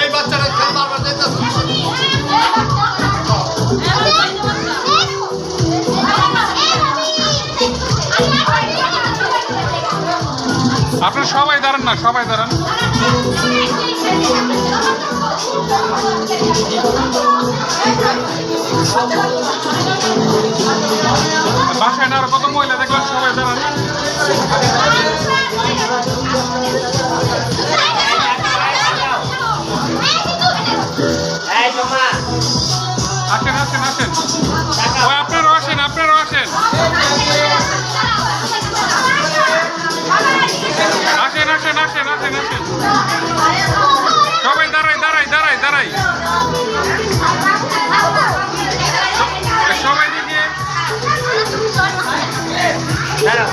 এই বাচ্চারা সবাই দাঁড়ান না সবাই দাঁড়ান। বাসায় না কত মহিলা দেখলাম সবাই দাঁড়ান। আসেন আসেন আসেন। ওই আপনারাও আসেন আপনারাও আসেন। আসেন আসেন আসেন আসেন আসেন। সবাই দাঁড়াই দাঁড়াই দাঁড়াই দাঁড়াই। সবাই দিকে। দাঁড়াও।